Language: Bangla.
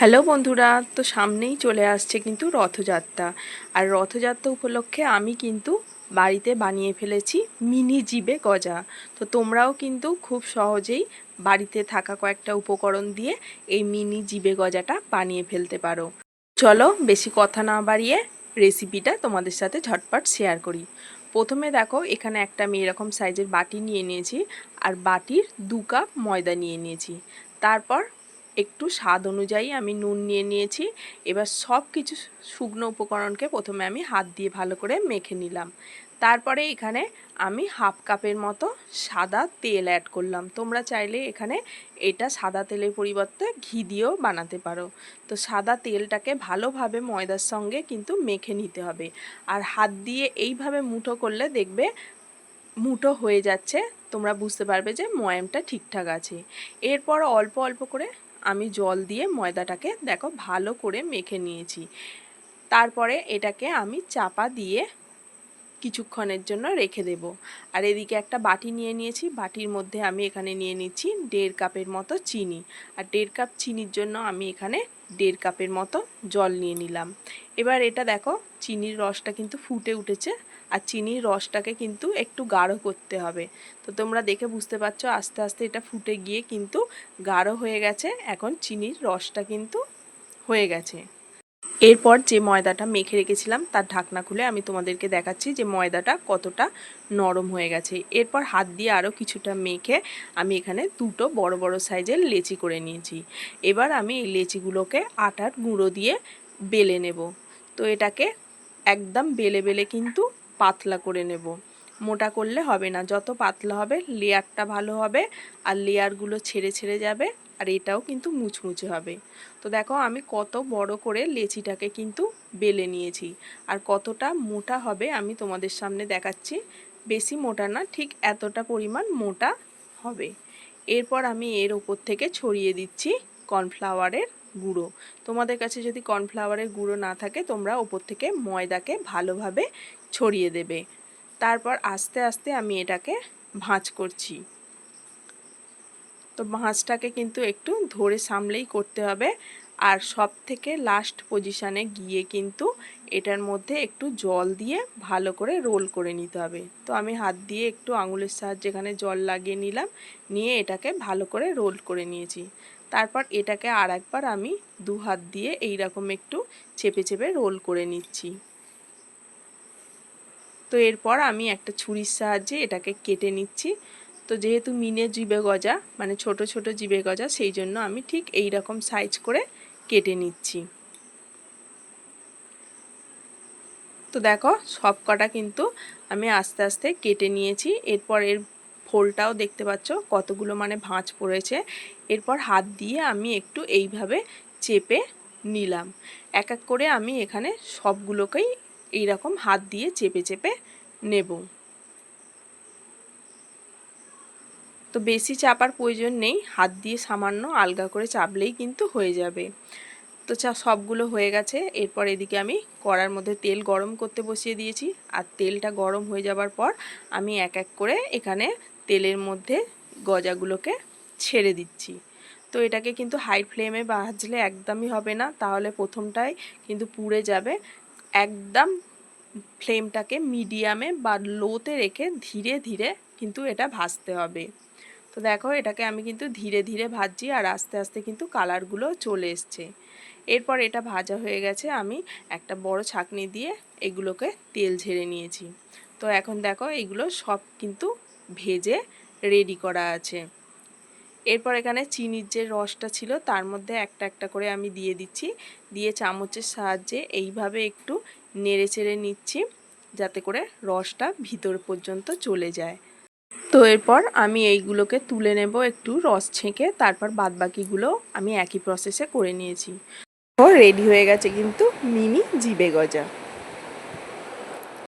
হ্যালো বন্ধুরা, তো সামনেই চলে আসছে কিন্তু রথযাত্রা। আর রথযাত্রা উপলক্ষে আমি কিন্তু বাড়িতে বানিয়ে ফেলেছি মিনি জিবে গজা। তো তোমরাও কিন্তু খুব সহজেই বাড়িতে থাকা কয়েকটা উপকরণ দিয়ে এই মিনি জিবে গজাটা বানিয়ে ফেলতে পারো। চলো বেশি কথা না বাড়িয়ে রেসিপিটা তোমাদের সাথে ঝটপট শেয়ার করি। প্রথমে দেখো, এখানে একটা আমি এরকম সাইজের বাটি নিয়ে নিয়েছি, আর বাটির দু কাপ ময়দা নিয়ে নিয়েছি। তারপর একটু স্বাদ অনুযায়ী আমি নুন নিয়ে নিয়েছি। এবার সব কিছু শুকনো উপকরণকে প্রথমে আমি হাত দিয়ে ভালো করে মেখে নিলাম। তারপরে এখানে আমি হাফ কাপের মতো সাদা তেল অ্যাড করলাম। তোমরা চাইলে এখানে এটা সাদা তেলের পরিবর্তে ঘি দিয়েও বানাতে পারো। তো সাদা তেলটাকে ভালোভাবে ময়দার সঙ্গে কিন্তু মেখে নিতে হবে। আর হাত দিয়ে এইভাবে মুঠো করলে দেখবে মুঠো হয়ে যাচ্ছে। তোমরা বুঝতে পারবে যে ময়ামটা ঠিকঠাক আছে। এরপর অল্প অল্প করে আমি জল দিয়ে ময়দাটাকে দেখো ভালো করে মেখে নিয়েছি। তারপরে এটাকে আমি চাপা দিয়ে কিছুক্ষণের জন্য রেখে দেব। আর এদিকে একটা বাটি নিয়ে নিয়েছি। বাটির মধ্যে আমি এখানে নিয়ে নিচ্ছি দেড় কাপের মতো চিনি। আর দেড় কাপ চিনির জন্য আমি এখানে দেড় কাপের মতো জল নিয়ে নিলাম। এবার এটা দেখো, চিনির রসটা কিন্তু ফুটে উঠেছে। আর চিনির রসটাকে কিন্তু একটু গাঢ় করতে হবে। তো তোমরা দেখে বুঝতে পারছ, আস্তে আস্তে এটা ফুটে গিয়ে কিন্তু গাঢ় হয়ে গেছে। এখন চিনির রসটা কিন্তু হয়ে গেছে। এরপর যে ময়দাটা মেখে রেখেছিলাম, তার ঢাকনা খুলে আমি তোমাদেরকে দেখাচ্ছি যে ময়দাটা কতটা নরম হয়ে গেছে। এরপর হাত দিয়ে আরও কিছুটা মেখে আমি এখানে দুটো বড় বড় সাইজের লেচি করে নিয়েছি। এবার আমি এই লেচিগুলোকে আটার গুঁড়ো দিয়ে বেলে নেব। তো এটাকে একদম বেলে বেলে কিন্তু পাতলা করে নেব। মোটা করলে হবে না। যত পাতলা হবে, লেয়ারটা ভালো হবে আর লেয়ারগুলো ছেড়ে ছেড়ে যাবে আর এটাও কিন্তু মুচমুচে হবে। তো দেখো, আমি কত বড় করে লেচিটাকে কিন্তু বেলে নিয়েছি আর কতটা মোটা হবে আমি তোমাদের সামনে দেখাচ্ছি। বেশি মোটা না, ঠিক এতটা পরিমাণ মোটা হবে। এরপর আমি এর ওপর থেকে ছড়িয়ে দিচ্ছি কর্নফ্লাওয়ারের গুঁড়ো। তোমাদের কাছে যদি কর্নফ্লাওয়ারের গুঁড়ো না থাকে, তোমরা ওপর থেকে ময়দাকে ভালোভাবে ছড়িয়ে দেবে। তারপর আস্তে আস্তে আমি এটাকে ভাঁজ করছি। তো ভাঁজটাকে কিন্তু একটু ধরে সামলেই করতে হবে। আর সব থেকে লাস্ট পজিশানে গিয়ে কিন্তু এটার মধ্যে একটু জল দিয়ে ভালো করে রোল করে নিতে হবে। তো আমি হাত দিয়ে একটু আঙুলের সাহায্যে এখানে জল লাগিয়ে নিলাম। নিয়ে এটাকে ভালো করে রোল করে নিয়েছি। তারপর এটাকে আর একবার আমি দু হাত দিয়ে এই রকম একটু চেপে চেপে রোল করে নিচ্ছি। তো এরপর আমি একটা ছুরির সাহায্যে এটাকে কেটে নিচ্ছি। তো যেহেতু মিনে জিবে গজা মানে ছোট ছোট জিবে গজা, সেই জন্য আমি ঠিক এই রকম সাইজ করে কেটে নিচ্ছি। তো দেখো সব কটা কিন্তু আমি আস্তে আস্তে কেটে নিয়েছি। এরপর এর ফোলটাও দেখতে পাচ্ছ, কতগুলো মানে ভাঁজ পড়েছে। এরপর হাত দিয়ে আমি একটু এইভাবে চেপে নিলাম। এক এক করে আমি এখানে সবগুলোকেই এইরকম হাত দিয়ে চেপে চেপে নেব। তো বেশি চাপার প্রয়োজন নেই, হাত দিয়ে সামান্য আলগা করে চাপলেই কিন্তু হয়ে যাবে। তো চা, সবগুলো হয়ে গেছে। এরপর এদিকে আমি কড়ার মধ্যে তেল গরম করতে বসিয়ে দিয়েছি। আর তেলটা গরম হয়ে যাবার পর আমি এক এক করে এখানে তেলের মধ্যে গজাগুলোকে ছেড়ে দিচ্ছি। তো এটাকে কিন্তু হাই ফ্লেমে ভাজলে একদমই হবে না, তাহলে প্রথমটাই কিন্তু পুড়ে যাবে। একদম ফ্লেমটাকে মিডিয়ামে বা লোতে রেখে ধীরে ধীরে কিন্তু এটা ভাজতে হবে। তো দেখো, এটাকে আমি কিন্তু ধীরে ধীরে ভাজছি আর আস্তে আস্তে কিন্তু কালারগুলো চলে এসছে। এরপর এটা ভাজা হয়ে গেছে, আমি একটা বড় ছাকনি দিয়ে এগুলোকে তেল ঝেড়ে নিয়েছি। তো এখন দেখো, এগুলো সব কিন্তু ভেজে রেডি করা আছে। এরপর এখানে চিনির যে রসটা ছিল, তার মধ্যে একটা একটা করে আমি দিয়ে দিচ্ছি। দিয়ে চামচের সাহায্যে এইভাবে একটু নেড়ে চেড়ে নিচ্ছি, যাতে করে রসটা ভিতর পর্যন্ত চলে যায়। তো এরপর আমি এইগুলোকে তুলে নেব একটু রস ছেঁকে, তারপর বাদবাকিগুলো আমি একই প্রসেসে করে নিয়েছি। ও রেডি হয়ে গেছে কিন্তু মিনি জিবে গজা।